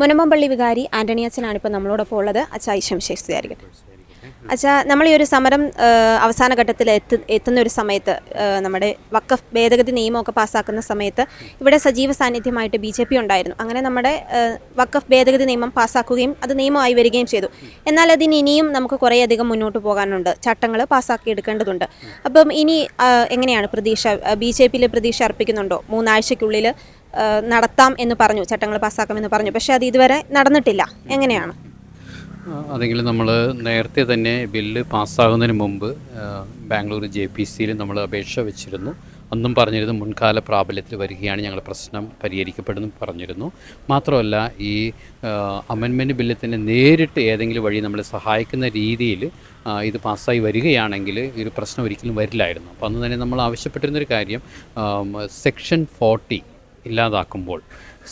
മുനമ്പള്ളി വികാരി ആന്റണി അച്ഛനാണ് ഇപ്പോൾ നമ്മളോടൊപ്പം ഉള്ളത്. അച്ഛാ ഈശംശേഷിയായിരിക്കട്ടെ അച്ഛാ നമ്മൾ ഈ ഒരു സമരം അവസാന ഘട്ടത്തിൽ എത്തു എത്തുന്ന ഒരു സമയത്ത് നമ്മുടെ വക്കഫ് ഭേദഗതി നിയമമൊക്കെ പാസ്സാക്കുന്ന സമയത്ത് ഇവിടെ സജീവ സാന്നിധ്യമായിട്ട് ബി ജെ പി ഉണ്ടായിരുന്നു. അങ്ങനെ നമ്മുടെ വക്കഫ് ഭേദഗതി നിയമം പാസ്സാക്കുകയും അത് നിയമമായി വരികയും ചെയ്തു. എന്നാൽ അതിന് ഇനിയും നമുക്ക് കുറേയധികം മുന്നോട്ട് പോകാനുണ്ട്. ചട്ടങ്ങൾ പാസ്സാക്കി എടുക്കേണ്ടതുണ്ട്. അപ്പം ഇനി എങ്ങനെയാണ് പ്രതീക്ഷ ബി ജെ പിയിൽ പ്രതീക്ഷ അർപ്പിക്കുന്നുണ്ടോ? മൂന്നാഴ്ചയ്ക്കുള്ളിൽ നടത്താം എന്ന് പറഞ്ഞു ചട്ടങ്ങൾ പാസ്സാക്കാമെന്ന് പറഞ്ഞു. പക്ഷേ അത് ഇതുവരെ നടന്നിട്ടില്ല. എങ്ങനെയാണ്? അതെങ്കിലും നമ്മൾ നേരത്തെ തന്നെ ബില്ല് പാസ്സാകുന്നതിന് മുമ്പ് ബാംഗ്ലൂർ ജെ പി സിയിൽ നമ്മൾ അപേക്ഷ വെച്ചിരുന്നു. അന്നും പറഞ്ഞിരുന്നു മുൻകാല പ്രാബല്യത്തിൽ വരികയാണ് ഞങ്ങൾ പ്രശ്നം പരിഹരിക്കപ്പെടുന്നു പറഞ്ഞിരുന്നു. മാത്രമല്ല ഈ അമെൻമെന്റ് ബില്ലിൽ തന്നെ നേരിട്ട് ഏതെങ്കിലും വഴി നമ്മളെ സഹായിക്കുന്ന രീതിയിൽ ഇത് പാസ്സായി വരികയാണെങ്കിൽ ഈ ഒരു പ്രശ്നം ഒരിക്കലും വരില്ലായിരുന്നു. അപ്പോൾ അന്ന് തന്നെ നമ്മൾ ആവശ്യപ്പെട്ടിരുന്നൊരു കാര്യം സെക്ഷൻ ഫോർട്ടി ഇല്ലാതാക്കുമ്പോൾ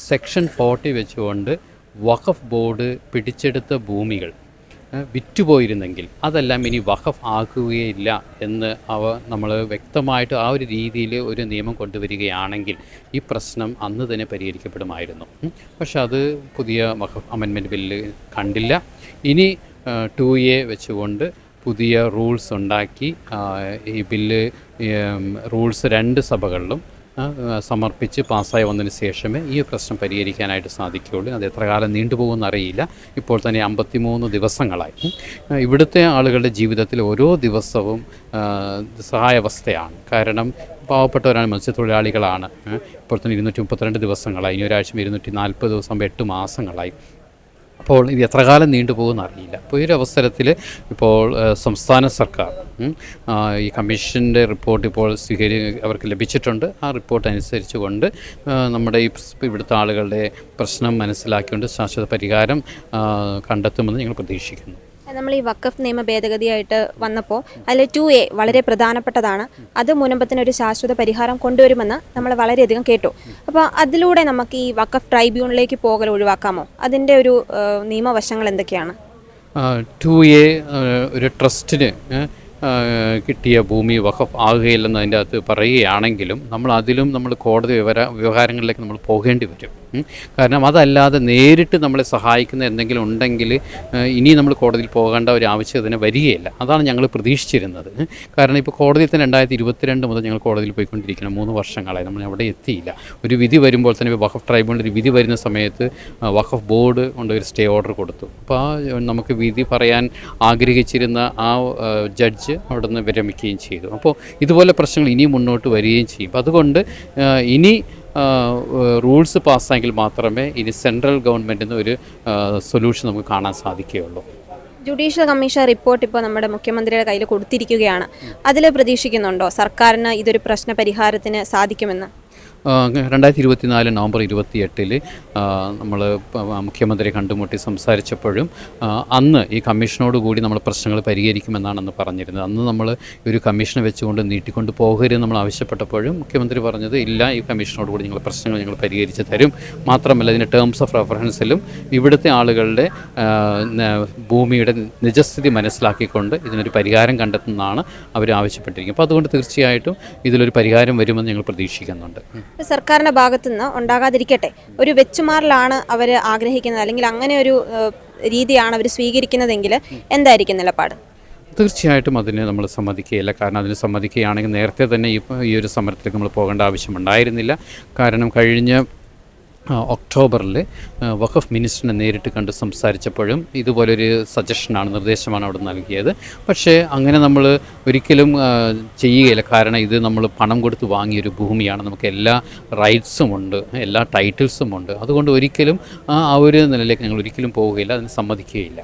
സെക്ഷൻ ഫോർട്ടി വെച്ചുകൊണ്ട് വഖഫ് ബോർഡ് പിടിച്ചെടുത്ത ഭൂമികൾ വിറ്റുപോയിരുന്നെങ്കിൽ അതെല്ലാം ഇനി വഖഫ് ആക്കുകയില്ല എന്ന് അവ നമ്മൾ വ്യക്തമായിട്ട് ആ ഒരു രീതിയിൽ ഒരു നിയമം കൊണ്ടുവരികയാണെങ്കിൽ ഈ പ്രശ്നം അന്ന് തന്നെ പരിഹരിക്കപ്പെടുമായിരുന്നു. പക്ഷെ അത് പുതിയ വഖഫ് അമെൻമെന്റ് ബില്ല് കണ്ടില്ല. ഇനി ടു എ വെച്ചുകൊണ്ട് പുതിയ റൂൾസ് ഉണ്ടാക്കി ഈ ബില്ല് റൂൾസ് രണ്ട് സഭകളിലും സമർപ്പിച്ച് പാസ്സായി വന്നതിന് ശേഷമേ ഈ പ്രശ്നം പരിഹരിക്കാനായിട്ട് സാധിക്കുകയുള്ളൂ. അത് എത്ര കാലം നീണ്ടുപോകുമെന്ന് അറിയില്ല. ഇപ്പോൾ തന്നെ അമ്പത്തിമൂന്ന് ദിവസങ്ങളായി. ഇവിടുത്തെ ആളുകളുടെ ജീവിതത്തിൽ ഓരോ ദിവസവും സഹായവസ്ഥയാണ്. കാരണം പാവപ്പെട്ടവരാണ് മത്സ്യത്തൊഴിലാളികളാണ്. ഇപ്പോൾ തന്നെ ഇരുന്നൂറ്റി മുപ്പത്തിരണ്ട് ദിവസങ്ങളായി. ഇനി ഒരാഴ്ച ഇരുന്നൂറ്റി നാൽപ്പത് ദിവസം എട്ട് മാസങ്ങളായി. അപ്പോൾ ഇത് എത്ര കാലം നീണ്ടുപോകുമെന്ന് അറിയില്ല. അപ്പോൾ ഒരു അവസരത്തിൽ ഇപ്പോൾ സംസ്ഥാന സർക്കാർ ഈ കമ്മീഷന്റെ റിപ്പോർട്ട് ഇപ്പോൾ സ്വീകരി അവർക്ക് ലഭിച്ചിട്ടുണ്ട്. ആ റിപ്പോർട്ട് അനുസരിച്ച് കൊണ്ട് നമ്മുടെ ഈ ഇവിടുത്തെ ആളുകളുടെ പ്രശ്നം മനസ്സിലാക്കിക്കൊണ്ട് ശാശ്വത പരിഹാരം കണ്ടെത്തുമെന്ന് ഞങ്ങൾ പ്രതീക്ഷിക്കുന്നു. നമ്മൾ ഈ വക്കഫ് നിയമ ഭേദഗതിയായിട്ട് വന്നപ്പോൾ അതിൽ ടു എ വളരെ പ്രധാനപ്പെട്ടതാണ്. അത് മുനമ്പത്തിന് ഒരു ശാശ്വത പരിഹാരം കൊണ്ടുവരുമെന്ന് നമ്മൾ വളരെയധികം കേട്ടു. അപ്പോൾ അതിലൂടെ നമുക്ക് ഈ വക്കഫ് ട്രൈബ്യൂണലിലേക്ക് പോകൽ ഒഴിവാക്കാമോ? അതിന്റെ ഒരു നിയമവശങ്ങൾ എന്തൊക്കെയാണ്? ടു എ ഒരു ട്രസ്റ്റിന് കിട്ടിയ ഭൂമി വഖഫ് ആകുകയില്ലെന്ന് അതിന്റെ അകത്ത് പറയുകയാണെങ്കിലും നമ്മൾ അതിലും നമ്മൾ കോടതി വിവര വ്യവഹാരങ്ങളിലേക്ക് നമ്മൾ പോകേണ്ടി വരും. കാരണം അതല്ലാതെ നേരിട്ട് നമ്മളെ സഹായിക്കുന്ന എന്തെങ്കിലും ഉണ്ടെങ്കിൽ ഇനി നമ്മൾ കോടതിയിൽ പോകേണ്ട ഒരു ആവശ്യം തന്നെ വരികയില്ല. അതാണ് ഞങ്ങൾ പ്രതീക്ഷിച്ചിരുന്നത്. കാരണം ഇപ്പോൾ കോടതിയിൽ തന്നെ രണ്ടായിരത്തി ഇരുപത്തിരണ്ട് മുതൽ ഞങ്ങൾ കോടതിയിൽ പോയിക്കൊണ്ടിരിക്കണം മൂന്ന് വർഷങ്ങളായി നമ്മൾ അവിടെ എത്തിയില്ല. ഒരു വിധി വരുമ്പോൾ തന്നെ ഇപ്പോൾ വഖഫ് ട്രൈബ്യൂണൽ ഒരു വിധി വരുന്ന സമയത്ത് വഖഫ് ബോർഡ് കൊണ്ട് ഒരു സ്റ്റേ ഓർഡർ കൊടുത്തു. അപ്പോൾ നമുക്ക് വിധി പറയാൻ ആഗ്രഹിച്ചിരുന്ന ആ ജഡ്ജ് അവിടെ നിന്ന് വിരമിക്കുകയും ചെയ്തു. അപ്പോൾ ഇതുപോലെ പ്രശ്നങ്ങൾ ഇനിയും മുന്നോട്ട് വരികയും ചെയ്യും. അപ്പോൾ അതുകൊണ്ട് ഇനി റൂൾസ് പാസ്സായെങ്കിൽ മാത്രമേ ഇനി സെൻട്രൽ ഗവൺമെന്റിന് ഒരു സൊല്യൂഷൻ നമുക്ക് കാണാൻ സാധിക്കുകയുള്ളൂ. ജുഡീഷ്യൽ കമ്മീഷൻ റിപ്പോർട്ട് ഇപ്പോൾ നമ്മുടെ മുഖ്യമന്ത്രിയുടെ കയ്യിൽ കൊടുത്തിരിക്കുകയാണ്. അതിൽ പ്രതീക്ഷിക്കുന്നുണ്ടോ? സർക്കാരിന് ഇതൊരു പ്രശ്ന പരിഹാരത്തിന് സാധിക്കുമെന്ന്? രണ്ടായിരത്തി ഇരുപത്തിനാല് നവംബർ ഇരുപത്തി എട്ടിൽ നമ്മൾ മുഖ്യമന്ത്രിയെ കണ്ടുമുട്ടി സംസാരിച്ചപ്പോഴും അന്ന് ഈ കമ്മീഷനോട് കൂടി നമ്മൾ പ്രശ്നങ്ങൾ പരിഹരിക്കുമെന്നാണ് അന്ന് പറഞ്ഞിരുന്നത്. അന്ന് നമ്മൾ ഒരു കമ്മീഷനെ വെച്ചുകൊണ്ട് നീട്ടിക്കൊണ്ട് പോകരുത് നമ്മൾ ആവശ്യപ്പെട്ടപ്പോഴും മുഖ്യമന്ത്രി പറഞ്ഞത് ഇല്ല ഈ കമ്മീഷനോട് കൂടി ഞങ്ങൾ പ്രശ്നങ്ങൾ ഞങ്ങൾ പരിഹരിച്ച് തരും. മാത്രമല്ല ഇതിന്റെ ടേംസ് ഓഫ് റെഫറൻസിലും ഇവിടുത്തെ ആളുകളുടെ ഭൂമിയുടെ നിജസ്ഥിതി മനസ്സിലാക്കിക്കൊണ്ട് ഇതിനൊരു പരിഹാരം കണ്ടെത്തുന്നതാണ് അവർ ആവശ്യപ്പെട്ടിരിക്കുന്നത്. അപ്പോൾ അതുകൊണ്ട് തീർച്ചയായിട്ടും ഇതിലൊരു പരിഹാരം വരുമെന്ന് ഞങ്ങൾ പ്രതീക്ഷിക്കുന്നുണ്ട്. സർക്കാരിന്റെ ഭാഗത്തുനിന്ന് ഉണ്ടാകാതിരിക്കട്ടെ. ഒരു വെച്ചുമാറലാണ് അവർ ആഗ്രഹിക്കുന്നത്. അല്ലെങ്കിൽ അങ്ങനെ ഒരു രീതിയാണ് അവർ സ്വീകരിക്കുന്നതെങ്കിൽ എന്തായിരിക്കും നിലപാട്? തീർച്ചയായിട്ടും അതിന് നമ്മൾ സമ്മതിക്കുകയില്ല. കാരണം അതിന് സമ്മതിക്കുകയാണെങ്കിൽ നേരത്തെ തന്നെ ഈ ഈ ഒരു സമരത്തിലേക്ക് നമ്മൾ പോകേണ്ട ആവശ്യമുണ്ടായിരുന്നില്ല കാരണം കഴിഞ്ഞ ഒക്ടോബറിൽ വഖഫ് മിനിസ്റ്ററിനെ നേരിട്ട് കണ്ട് സംസാരിച്ചപ്പോഴും ഇതുപോലൊരു സജഷനാണ് നിർദ്ദേശമാണ് അവിടെ നൽകിയത്. പക്ഷേ അങ്ങനെ നമ്മൾ ഒരിക്കലും ചെയ്യുകയില്ല. കാരണം ഇത് നമ്മൾ പണം കൊടുത്ത് വാങ്ങിയൊരു ഭൂമിയാണ്. നമുക്ക് എല്ലാ റൈറ്റ്സും ഉണ്ട് എല്ലാ ടൈറ്റിൽസും ഉണ്ട്. അതുകൊണ്ട് ഒരിക്കലും ആ ഒരു നിലയിലേക്ക് ഞങ്ങൾ ഒരിക്കലും പോവുകയില്ല അതിന് സമ്മതിക്കുകയില്ല.